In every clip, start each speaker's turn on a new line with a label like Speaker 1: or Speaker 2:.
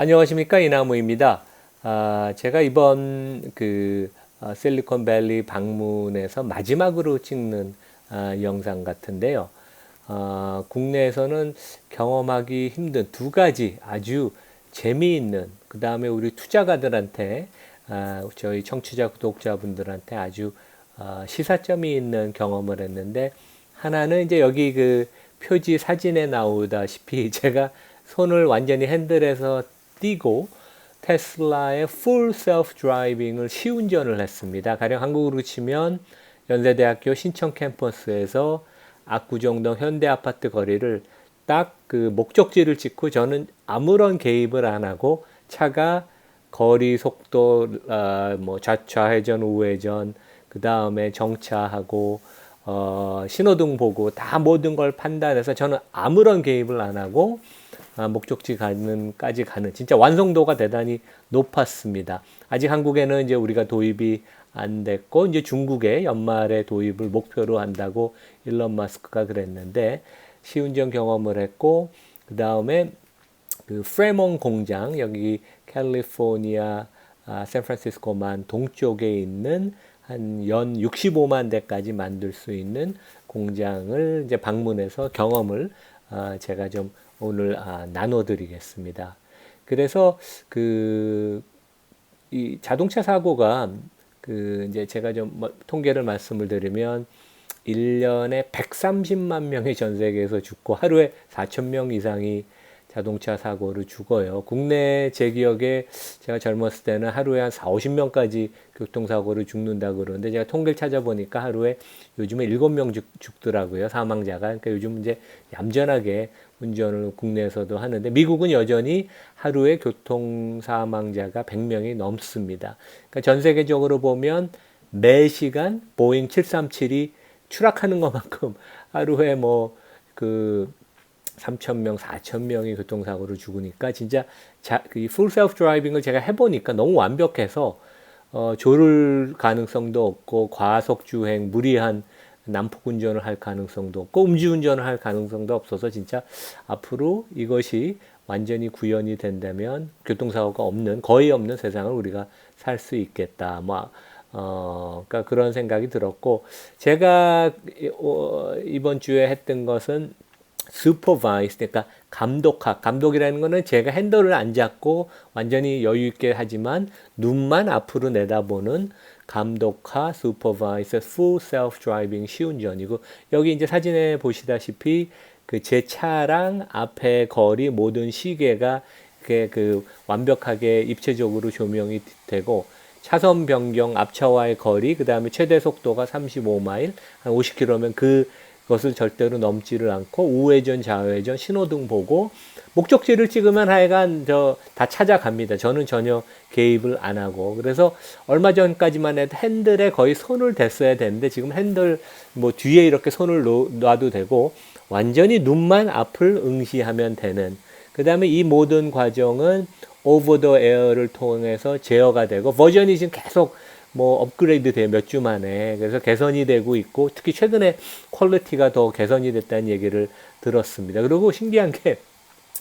Speaker 1: 안녕하십니까 이나무입니다. 아, 제가 이번 그 아, 실리콘밸리 방문에서 마지막으로 찍는 아, 영상 같은데요. 아, 국내에서는 경험하기 힘든 두 가지 아주 재미있는 그 다음에 우리 투자가들한테 아, 저희 청취자 구독자분들한테 아주 아, 시사점이 있는 경험을 했는데 하나는 이제 여기 그 표지 사진에 나오다시피 제가 손을 완전히 핸들에서 띄고 테슬라의 full self driving을 시운전을 했습니다. 가령 한국으로 치면 연세대학교 신청 캠퍼스에서 압구정동 현대아파트 거리를 딱 그 목적지를 찍고 저는 아무런 개입을 안 하고 차가 거리 속도 어, 뭐 좌회전 우회전 그 다음에 정차하고 어, 신호등 보고 다 모든 걸 판단해서 저는 아무런 개입을 안 하고 아, 목적지 가는까지 가는 진짜 완성도가 대단히 높았습니다. 아직 한국에는 이제 우리가 도입이 안 됐고 이제 중국에 연말에 도입을 목표로 한다고 일론 마스크가 그랬는데 시운전 경험을 했고 그 다음에 그 프레몬 공장 여기 캘리포니아 아, 샌프란시스코만 동쪽에 있는 한 연 65만 대까지 만들 수 있는 공장을 이제 방문해서 경험을 아, 제가 좀 오늘 아, 나눠드리겠습니다. 그래서 그 이 자동차 사고가 그 이제 제가 좀뭐 통계를 말씀을 드리면 1년에 130만 명이 전 세계에서 죽고 하루에 4천 명 이상이 자동차 사고로 죽어요. 국내 제 기억에 제가 젊었을 때는 하루에 한 4, 50명까지 교통사고로 죽는다 그러는데 제가 통계를 찾아보니까 하루에 요즘에 7명 죽, 죽더라고요. 사망자가. 그러니까 요즘 이제 얌전하게 운전을 국내에서도 하는데 미국은 여전히 하루에 교통 사망자가 100명이 넘습니다. 그러니까 전 세계적으로 보면 매 시간 보잉 737이 추락하는 것만큼 하루에 뭐 그 3천 명, 4천 명이 교통사고로 죽으니까 진짜 자, 그풀 셀프 드라이빙을 제가 해보니까 너무 완벽해서 어, 조를 가능성도 없고 과속 주행, 무리한 난폭 운전을 할 가능성도 없고 음주 운전을 할 가능성도 없어서 진짜 앞으로 이것이 완전히 구현이 된다면 교통사고가 없는 거의 없는 세상을 우리가 살 수 있겠다. 뭐 어, 그러니까 그런 생각이 들었고 제가 어, 이번 주에 했던 것은 슈퍼바이스 그러니까 감독학. 감독이라는 거는 제가 핸들을 안 잡고 완전히 여유 있게 하지만 눈만 앞으로 내다보는 감독하 슈퍼바이스 풀 셀프 드라이빙 시운전이고 여기 이제 사진에 보시다시피 그 제 차랑 앞에 거리 모든 시계가 그, 그 완벽하게 입체적으로 조명이 되고 차선 변경 앞차와의 거리 그 다음에 최대 속도가 35마일 한 50km면 그 그것을 절대로 넘지를 않고 우회전 좌회전 신호등 보고 목적지를 찍으면 하여간 저 다 찾아갑니다. 저는 전혀 개입을 안 하고 그래서 얼마 전까지만 해도 핸들에 거의 손을 댔어야 되는데 지금 핸들 뭐 뒤에 이렇게 손을 놔도 되고 완전히 눈만 앞을 응시하면 되는 그 다음에 이 모든 과정은 오버 더 에어를 통해서 제어가 되고 버전이 지금 계속 뭐 업그레이드 돼몇주 만에 그래서 개선이 되고 있고 특히 최근에 퀄리티가 더 개선이 됐다는 얘기를 들었습니다. 그리고 신기한 게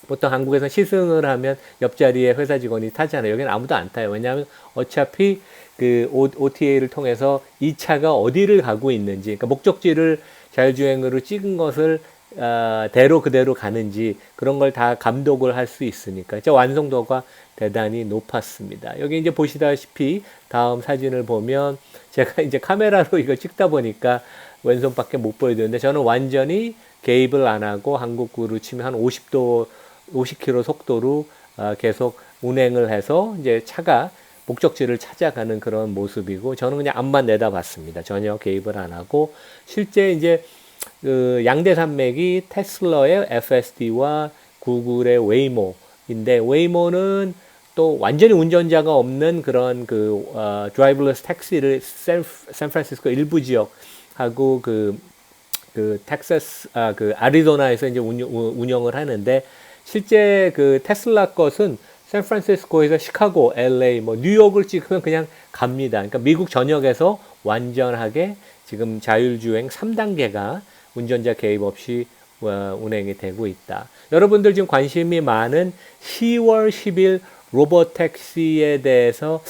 Speaker 1: 보통 한국에서 시승을 하면 옆자리에 회사 직원이 타잖아요. 여기는 아무도 안 타요. 왜냐하면 어차피 그 OTA를 통해서 이 차가 어디를 가고 있는지, 그러니까 목적지를 자율주행으로 찍은 것을 어, 대로 그대로 가는지 그런 걸 다 감독을 할 수 있으니까 저 완성도가 대단히 높았습니다. 여기 이제 보시다시피 다음 사진을 보면 제가 이제 카메라로 이거 찍다 보니까 왼손밖에 못 보여드리는데 저는 완전히 개입을 안 하고 한국으로 치면 한 50도 50km 속도로 어, 계속 운행을 해서 이제 차가 목적지를 찾아가는 그런 모습이고 저는 그냥 앞만 내다봤습니다. 전혀 개입을 안 하고 실제 이제 그 양대 산맥이 테슬러의 FSD와 구글의 웨이모인데 웨이모는 또 완전히 운전자가 없는 그런 그 어, 드라이브레스 택시를 샌, 샌프란시스코 일부 지역하고 그, 그 텍사스 아, 그 아리조나에서 이제 운영, 운영을 하는데 실제 그 테슬라 것은 샌프란시스코에서 시카고, LA, 뭐 뉴욕을 찍으면 그냥 갑니다. 그러니까 미국 전역에서 완전하게 지금 자율주행 3단계가 운전자 개입 없이 어, 운행이 되고 있다. 여러분들 지금 관심이 많은 10월 10일 로보택시에 대해서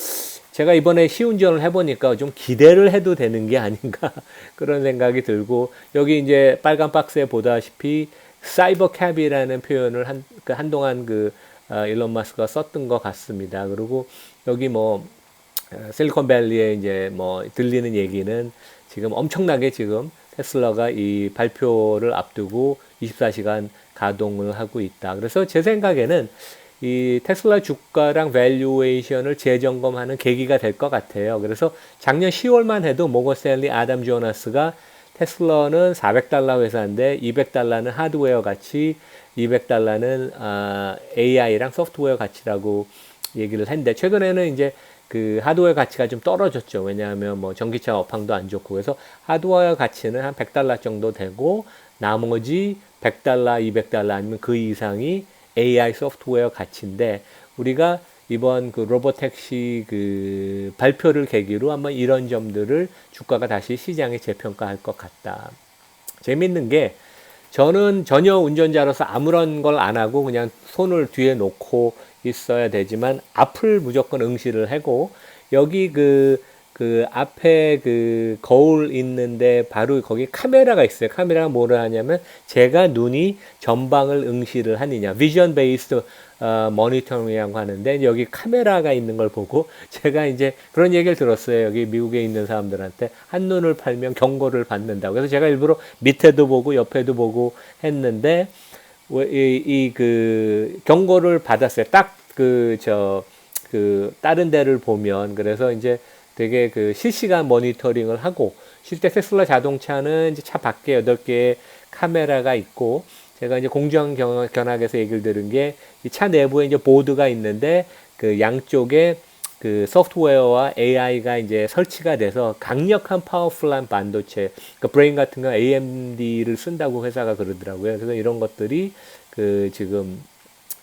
Speaker 1: 제가 이번에 시운전을 해보니까 좀 기대를 해도 되는 게 아닌가 그런 생각이 들고 여기 이제 빨간 박스에 보다시피 사이버 캡이라는 표현을 한, 그 한동안 그 어, 일론 마스크가 썼던 것 같습니다. 그리고 여기 뭐 어, 실리콘밸리에 이제 뭐 들리는 얘기는 지금 엄청나게 지금 테슬라가 이 발표를 앞두고 24시간 가동을 하고 있다. 그래서 제 생각에는 이 테슬라 주가랑 밸류에이션을 재점검하는 계기가 될 것 같아요. 그래서 작년 10월만 해도 모건스탠리 아담 조나스가 테슬라는 400달러 회사인데 200달러는 하드웨어 가치, 200달러는 아, AI랑 소프트웨어 가치라고 얘기를 했는데 최근에는 이제 그 하드웨어 가치가 좀 떨어졌죠. 왜냐하면 뭐 전기차 업황도 안 좋고 그래서 하드웨어 가치는 한 100달러 정도 되고 나머지 100달러, 200달러 아니면 그 이상이 AI 소프트웨어 가치인데 우리가 이번 그 로보택시 그 발표를 계기로 한번 이런 점들을 주가가 다시 시장에 재평가할 것 같다. 재밌는 게 저는 전혀 운전자로서 아무런 걸 안 하고 그냥 손을 뒤에 놓고 있어야 되지만 앞을 무조건 응시를 하고 여기 그, 그 앞에 그 거울 있는데 바로 거기 카메라가 있어요. 카메라가 뭐를 하냐면 제가 눈이 전방을 응시를 하느냐. 비전 베이스드 어, 모니터링이라고 하는데 여기 카메라가 있는 걸 보고 제가 이제 그런 얘기를 들었어요. 여기 미국에 있는 사람들한테 한눈을 팔면 경고를 받는다고. 그래서 제가 일부러 밑에도 보고 옆에도 보고 했는데 이그 경고를 받았어요. 딱 그저그 다른 데를 보면 그래서 이제 되게 그 실시간 모니터링을 하고 실제 테슬라 자동차는 이제 차 밖에 여덟 개의 카메라가 있고 제가 이제 공정 견학에서 얘기를 들은 게 이 차 내부에 이제 보드가 있는데 그 양쪽에 그 소프트웨어와 AI가 이제 설치가 돼서 강력한 파워풀한 반도체, 그 브레인 같은 거 AMD를 쓴다고 회사가 그러더라고요. 그래서 이런 것들이 그 지금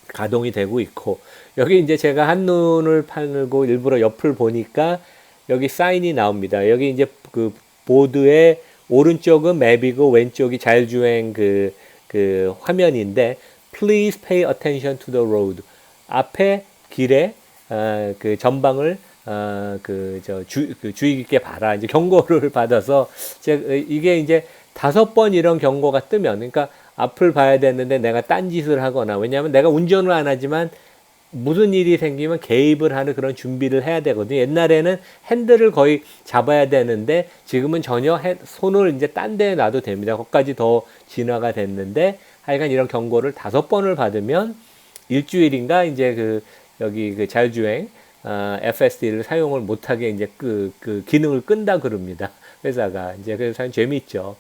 Speaker 1: 가동이 되고 있고 여기 이제 제가 한눈을 팔고 일부러 옆을 보니까 여기 사인이 나옵니다. 여기 이제 그 보드의 오른쪽은 맵이고 왼쪽이 자율주행 그, 그 화면인데 Please pay attention to the road. 앞에 길에 어, 그 전방을 어, 그저 그 주의 깊게 봐라 이제 경고를 받아서 제가 이게 이제 다섯 번 이런 경고가 뜨면 그러니까 앞을 봐야 되는데 내가 딴짓을 하거나 왜냐하면 내가 운전을 안 하지만 무슨 일이 생기면 개입을 하는 그런 준비를 해야 되거든요. 옛날에는 핸들을 거의 잡아야 되는데 지금은 전혀 해, 손을 이제 딴 데에 놔도 됩니다. 거기까지 더 진화가 됐는데 하여간 이런 경고를 다섯 번을 받으면 일주일인가 이제 그 여기 그 자율주행 어, FSD를 사용을 못하게 이제 그, 그 기능을 끈다 그럽니다. 회사가 이제 그래서 참 재미있죠.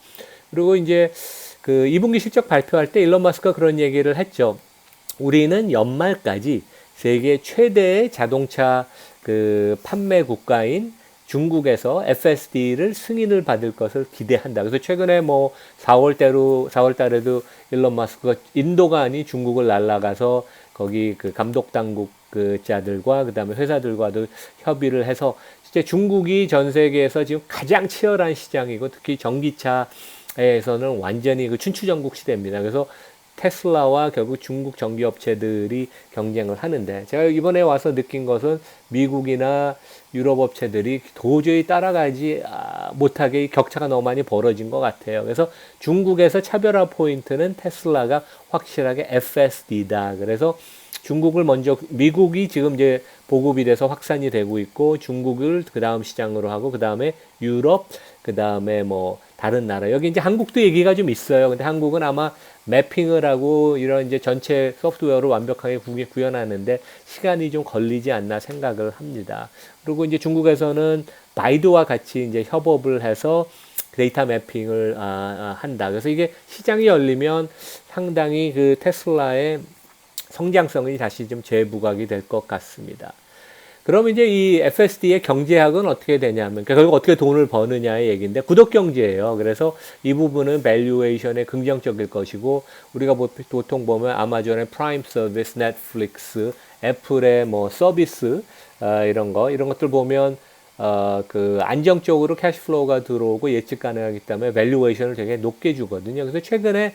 Speaker 1: 그리고 이제 그 2분기 실적 발표할 때 일론 마스크가 그런 얘기를 했죠. 우리는 연말까지 세계 최대의 자동차 그 판매 국가인 중국에서 FSD를 승인을 받을 것을 기대한다. 그래서 최근에 뭐 4월 때로 4월 달에도 일론 마스크가 인도가 아닌 중국을 날아가서 거기 그 감독 당국 그 자들과 그다음에 회사들과도 협의를 해서 실제 중국이 전 세계에서 지금 가장 치열한 시장이고 특히 전기차 에서는 완전히 그 춘추전국 시대입니다. 그래서 테슬라와 결국 중국 전기업체들이 경쟁을 하는데 제가 이번에 와서 느낀 것은 미국이나 유럽 업체들이 도저히 따라가지 아, 못하게 격차가 너무 많이 벌어진 것 같아요. 그래서 중국에서 차별화 포인트는 테슬라가 확실하게 FSD다. 그래서 중국을 먼저 미국이 지금 이제 보급이 돼서 확산이 되고 있고 중국을 그 다음 시장으로 하고 그 다음에 유럽 그 다음에 뭐 다른 나라 여기 이제 한국도 얘기가 좀 있어요. 근데 한국은 아마 매핑을 하고 이런 이제 전체 소프트웨어를 완벽하게 구현하는데 시간이 좀 걸리지 않나 생각을 합니다. 그리고 이제 중국에서는 바이두와 같이 이제 협업을 해서 데이터 매핑을 아, 아, 한다. 그래서 이게 시장이 열리면 상당히 그 테슬라의 성장성이 다시 좀 재부각이 될 것 같습니다. 그럼 이제 이 FSD의 경제학은 어떻게 되냐면, 그러니까 결국 어떻게 돈을 버느냐의 얘기인데, 구독 경제예요. 그래서 이 부분은 밸류에이션에 긍정적일 것이고, 우리가 보통 보면 아마존의 프라임 서비스, 넷플릭스, 애플의 뭐 서비스, 어, 이런 거, 이런 것들 보면, 어, 그 안정적으로 캐시플로우가 들어오고 예측 가능하기 때문에 밸류에이션을 되게 높게 주거든요. 그래서 최근에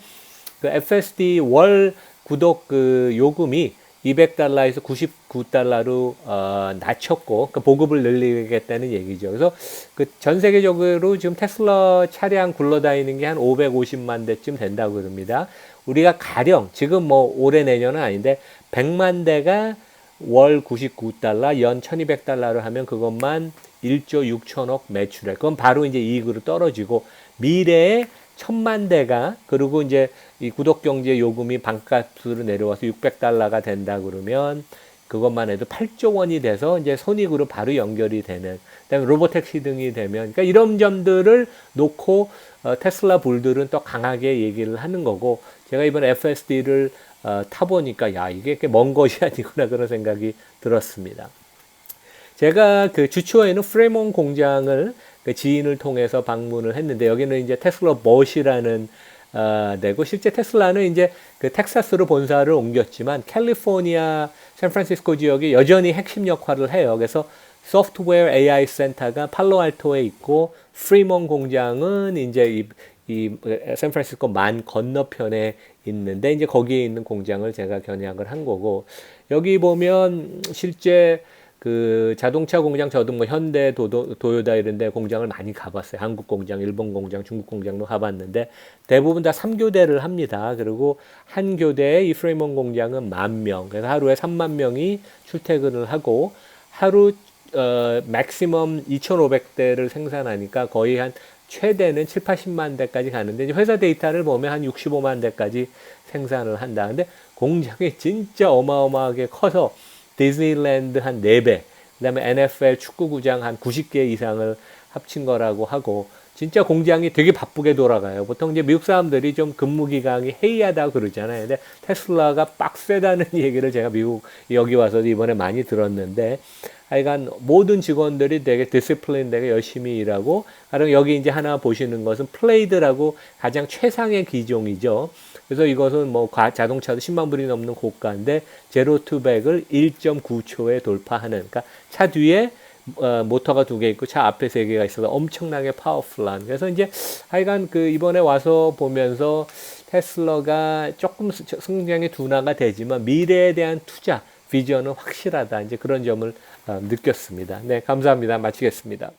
Speaker 1: 그 FSD 월 구독 그 요금이 200달러에서 99달러로 어, 낮췄고 그 보급을 늘리겠다는 얘기죠. 그래서 그 전 세계적으로 지금 테슬라 차량 굴러다니는 게 한 550만 대쯤 된다고 그럽니다. 우리가 가령 지금 뭐 올해 내년은 아닌데 100만 대가 월 99달러, 연 1200달러로 하면 그것만 1조 6천억 매출액. 그건 바로 이제 이익으로 떨어지고 미래에 천만 대가 그리고 이제 이 구독 경제 요금이 반값으로 내려와서 600달러가 된다 그러면 그것만 해도 8조 원이 돼서 이제 손익으로 바로 연결이 되는 그다음에 로보택시 등이 되면 그러니까 이런 점들을 놓고 어, 테슬라 볼들은 또 강하게 얘기를 하는 거고 제가 이번 FSD를 어, 타보니까 야 이게 꽤 먼 것이 아니구나 그런 생각이 들었습니다. 제가 그 주초에는 프레몬 공장을 그 지인을 통해서 방문을 했는데 여기는 이제 테슬라 멋이라는 어, 내고 실제 테슬라는 이제 그 텍사스로 본사를 옮겼지만 캘리포니아 샌프란시스코 지역이 여전히 핵심 역할을 해요. 그래서 소프트웨어 AI 센터가 팔로알토에 있고 프리몬 공장은 이제 이, 이 샌프란시스코 만 건너편에 있는데 이제 거기에 있는 공장을 제가 견약을 한 거고 여기 보면 실제 그 자동차 공장 저도 뭐 현대 도도, 도요다 이런 데 공장을 많이 가봤어요. 한국 공장, 일본 공장, 중국 공장도 가봤는데 대부분 다 3교대를 합니다. 그리고 한 교대에 이 프레임원 공장은 만 명. 그래서 하루에 3만 명이 출퇴근을 하고 하루 어 맥시멈 2,500대를 생산하니까 거의 한 최대는 7, 80만 대까지 가는데 이제 회사 데이터를 보면 한 65만 대까지 생산을 한다. 근데 공장이 진짜 어마어마하게 커서 디즈니랜드 한 4배, 그 다음에 NFL 축구구장 한 90개 이상을 합친 거라고 하고, 진짜 공장이 되게 바쁘게 돌아가요. 보통 이제 미국 사람들이 좀 근무 기간이 해이하다고 그러잖아요. 근데 테슬라가 빡세다는 얘기를 제가 미국 여기 와서 이번에 많이 들었는데, 하여간 모든 직원들이 되게 디스플린 되게 열심히 일하고, 가령 여기 이제 하나 보시는 것은 플레이드라고 가장 최상의 기종이죠. 그래서 이것은 뭐 과- 자동차도 10만 불이 넘는 고가인데 제로 투백을 1.9초에 돌파하는 그러니까 차 뒤에 어, 모터가 두 개 있고 차 앞에 세 개가 있어서 엄청나게 파워풀한 그래서 이제 하여간 그 이번에 와서 보면서 테슬라가 조금 스- 성장이 둔화가 되지만 미래에 대한 투자 비전은 확실하다 이제 그런 점을 어, 느꼈습니다. 네 감사합니다. 마치겠습니다.